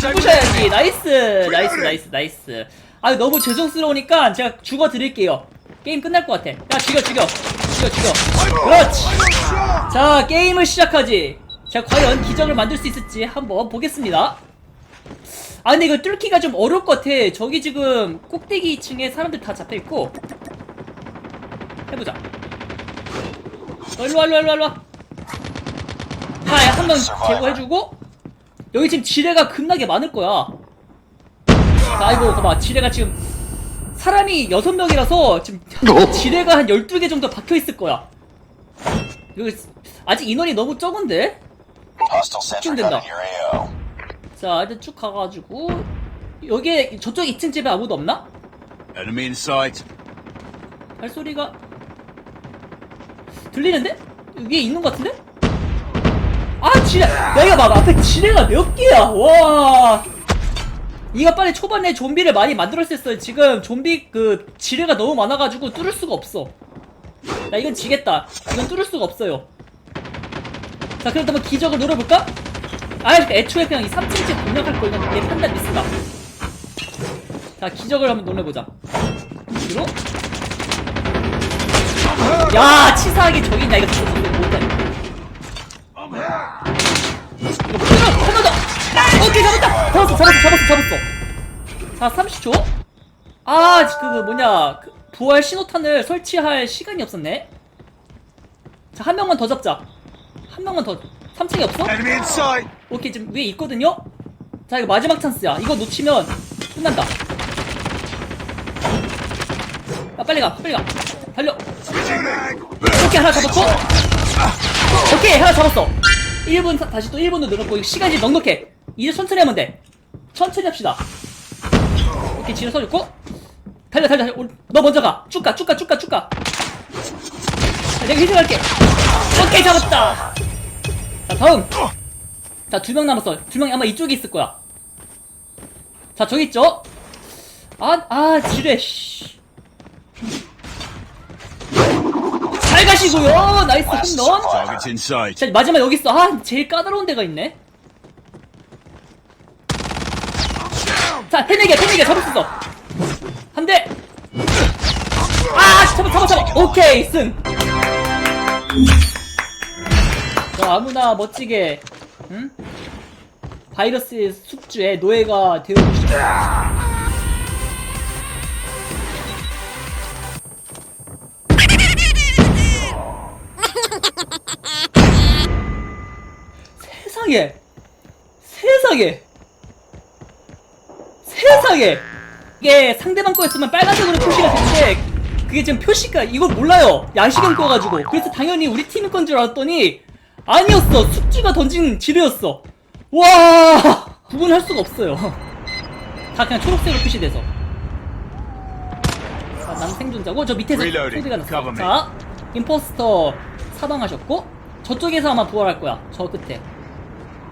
죽으셔야지. 나이스. 나이스 나이스 나이스. 아 너무 죄송스러우니까 제가 죽어 드릴게요. 게임 끝날 것 같아. 야 죽여 죽여. 죽여 죽여. 그렇지. 자. 게임을 시작하지. 자 과연 기적을 만들 수 있을지 한번 보겠습니다. 아 근데 이거 뚫기가 좀 어려울 것 같아. 저기 지금 꼭대기 층에 사람들 다 잡혀있고. 해보자. 어, 일로와 일로와 일로와 일로와. 하한명 제거해주고 여기 지금 지뢰가 겁나게 많을 거야 자, 아이고 봐봐 지뢰가 지금 사람이 6명이라서 지금 지뢰가 한 12개 정도 박혀 있을 거야 이거 아직 인원이 너무 적은데? Hostile sentry gun 된다. in your AO. 자 일단 쭉 가가지고 여기에 저쪽 2층 집에 아무도 없나? Enemy in sight. 발소리가 들리는데? 위에 있는 것 같은데? 아 지뢰! 야 이거 봐봐. 앞에 지뢰가 몇 개야? 와. 이거 빨리 초반에 좀비를 많이 만들었었어요. 지금 좀비 그 지뢰가 너무 많아가지고 뚫을 수가 없어. 야 이건 지겠다. 이건 뚫을 수가 없어요. 자 그럼 한번 기적을 노려볼까? 아 애초에 그냥 이 3층집 공략할 거 이건 내 판단 미스다. 자 기적을 한번 놀려보자. 뒤로 야 치사하게 저기 있나 이거 못해 한번 더. 오케이 잡았다. 잡았어 잡았어 잡았어 잡았어. 자 30초. 아그 뭐냐. 그 부활 신호탄을 설치할 시간이 없었네. 자 한 명만 더 잡자. 한 명만 더. 3층에 없어? 오케이 지금 위에 있거든요? 자 이거 마지막 찬스야. 이거 놓치면 끝난다. 야 빨리 가 빨리 가. 달려. 오케이 하나 잡았고. 오케이 하나 잡았어 1분 사- 다시 또 1분도 늘었고 이거 시간이 지금 넉넉해. 이제 천천히 하면 돼. 천천히 합시다. 오케이 지뢰 서줬고. 달려 달려 달려. 올- 너 먼저 가쭉가쭉가쭉가쭉가. 내가 희생할게. 오케이 잡았다. 자 다음. 자 두 명 남았어. 두명 아마 이쪽에 있을 거야. 자 저기 있죠? 아아 지뢰 씨. 잘 가시고요. 나이스 홈런 Targets. 자 마지막 여기 있어. 아 제일 까다로운 데가 있네. 자 패내기야 잡을 수 있어. 한 대. 아 잡아 잡아 잡아. 오케이 승. 자, 아무나 멋지게 응? 바이러스의 숙주의 노예가 되어주시죠 세상에. 세상에. 세상에. 이게 상대방 거였으면 빨간색으로 표시가 되는데 그게 지금 표시가 이걸 몰라요. 야시경 꺼가지고. 그래서 당연히 우리 팀 건 줄 알았더니 아니었어. 숙주가 던진 지뢰였어. 와! 구분할 수가 없어요. 다 그냥 초록색으로 표시돼서. 자, 남 생존자고. 저 밑에서. 소리가 났어. 자 임포스터 사망하셨고 저쪽에서 아마 부활할 거야. 저 끝에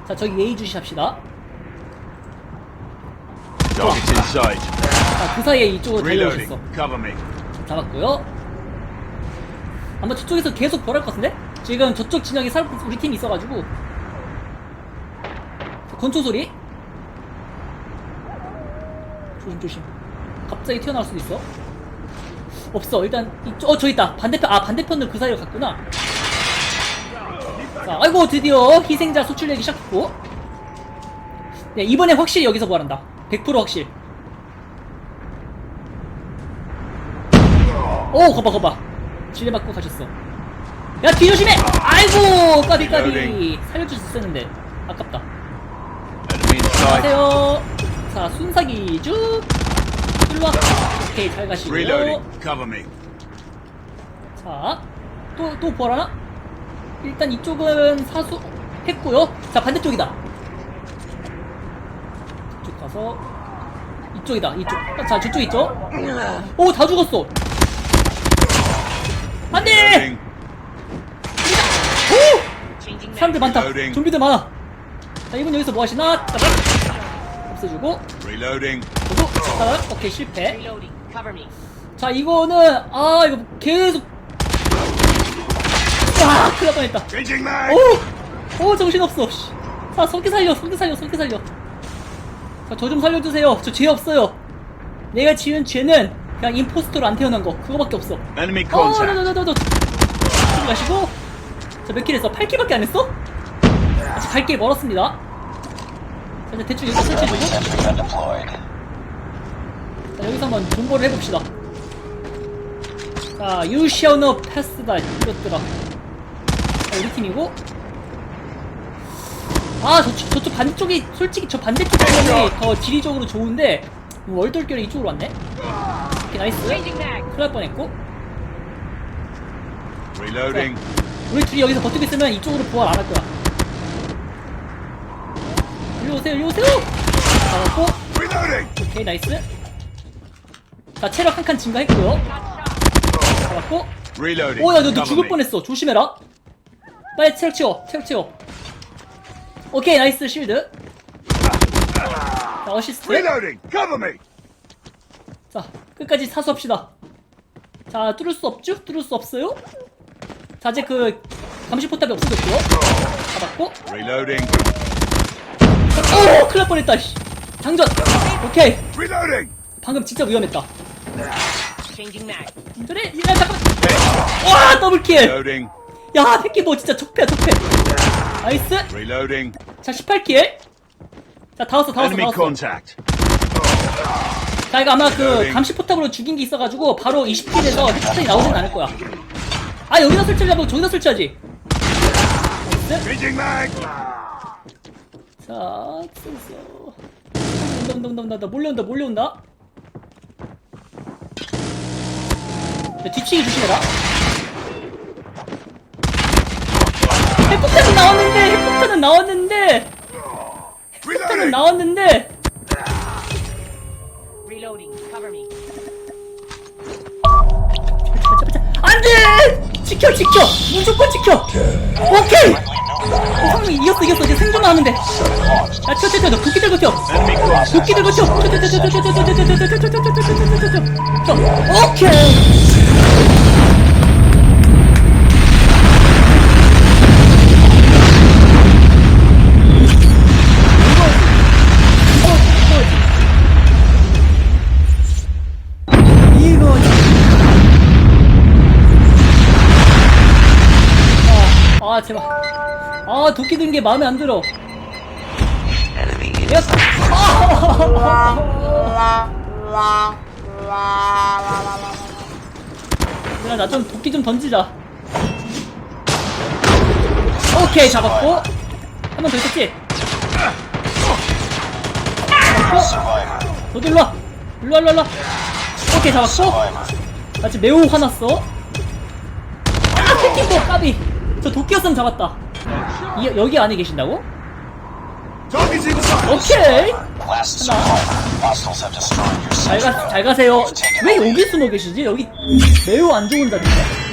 자 저기 예의 주시 합시다. Targets in sight. 자그 사이에 이쪽으로. 달려오셨어. Cover me. 잡았고요. 아마 저쪽에서 계속 부활할 것 같은데? 지금 저쪽 진영에 살 우리 팀이 있어가지고. 자, 건초 소리? 조심 조심. 갑자기 튀어나올 수도 있어. 없어. 일단 이쪽 어 저기 있다. 반대편 아 반대편으로 그 사이로 갔구나 자 아이고 드디어 희생자 소출되기 시작했고. 네 이번에 확실히 여기서 부활한다. 100% 확실. 오 거봐 거봐. 지뢰 맞고 가셨어. 야 뒤 조심해! 아이고 까비 까비. 살려줄 수 있었는데. 아깝다. 안녕하세요. 자 순삭이 쭉. 일로와. 오케이 잘 가시고. 자또 또 부활하나? 일단 이쪽은 사수 했고요 자 반대쪽이다 이쪽 가서 이쪽이다 이쪽 아, 자 저쪽 있죠? 오 다 죽었어 안돼 Reloading. 오! 사람들 많다. 좀비들 많아 자 이분 여기서 뭐 하시나? 따닥 없애주고 Reloading. 오케이 실패. 자 이거는 아 이거 계속 아 큰일 날 뻔했다 Changing mag. 오! 오 정신없어 씨. 자 성기 살려 성기 살려 성기 살려 자, 저 좀 살려주세요. 저 죄 없어요. 내가 지은 죄는 그냥 임포스터로 안 태어난 거. 그거밖에 없어. Enemy 어, contact. 너너너너 가시고. 자, 몇 킬 했어? 8킬밖에 안 했어? 아직 갈길 멀었습니다. 자, 이제 대충 여기 설치해주고. 자, 여기서 한번 존버를 해봅시다. 자, you shall not pass 다 이것들아. 자, 우리 팀이고. 아, 저쪽, 저쪽 반대쪽이, 솔직히 저 반대쪽 방면이 더 지리적으로 좋은데, 월돌결이 이쪽으로 왔네? 오케이, 나이스. 큰일 날 뻔했고. Reloading. 우리 둘이 여기서 버티고 있으면 이쪽으로 부활 안할 거야. 일로 오세요, 일로 오세요! 잡았고. 오케이 나이스 자 체력 한 칸 증가했고요 잡았고 Reloading. 오야 너, 너 Cover 죽을. 뻔했어 조심해라 빨리 체력 채워 체력 채워 오케이 나이스 실드 자 어시스트 Reloading. Cover me. 자 끝까지 사수합시다 자 뚫을 수 없죠? 뚫을 수 없어요 자 이제 그 감시 포탑이 없어졌고요 잡았고 Reloading. 오 큰일 날 뻔했다 씨. 장전 오케이 Reloading. 방금 진짜 위험했다 Changing mag. 그래 야 잠깐만 와 더블킬 Reloading. 야, 새끼 너 진짜 적패야, 적패. 나이스. Reloading. 자, 18킬. 자, 다 왔어, 다 왔어, 다 Enemy 왔어. contact. 자, 이거 아마 그 Reloading. 감시 포탑으로 죽인 게 있어가지고 바로 20킬에서 핵폭탄이 나오진 않을 거야. 아, 여기다 설치하려면 저기다 설치하지. Changing mag. 자, 슬슬. 온다, 온다, 온다, 온다, 온다. 몰려온다, 몰려온다. 자, 뒤치기 조심해라. 핵폭탄은 나왔는데, 핵폭탄은 나왔는데, 핵폭탄은 Reloading. 나왔는데. 안돼! 지켜, 지켜! 무조건 지켜! 오케이! 상이 이겼어, 이겼어. 이제 생존만 하면 돼. 야, 튀어, 튀어, 튀어. 너 도끼 들고 튀어. 도끼 들고 튀어, 튀어, 튀어, 튀어, 튀어, 튀어, 튀어, 튀어, 튀어, 튀어, 튀어, 튀어, 튀어. 오케이! 아, 아, 제발. 아, 도끼 든 게 마음에 안 들어. 야, 얘들아, 나 좀 도끼 좀 던지자. 오케이, 잡았고. 한 번 더 있었지? 잡았고. 너도 일로와. 일로와, 일로와. 오케이, 잡았고. 나 지금 매우 화났어. 아, 새끼 또 까비. 저 도끼였으면 잡았다. 이, 여기 안에 계신다고? Target's inside. 오케이. Your 잘, 가. 잘 가세요. 왜 여기 숨어 계시지? 여기 매우 안 좋은 자리인데.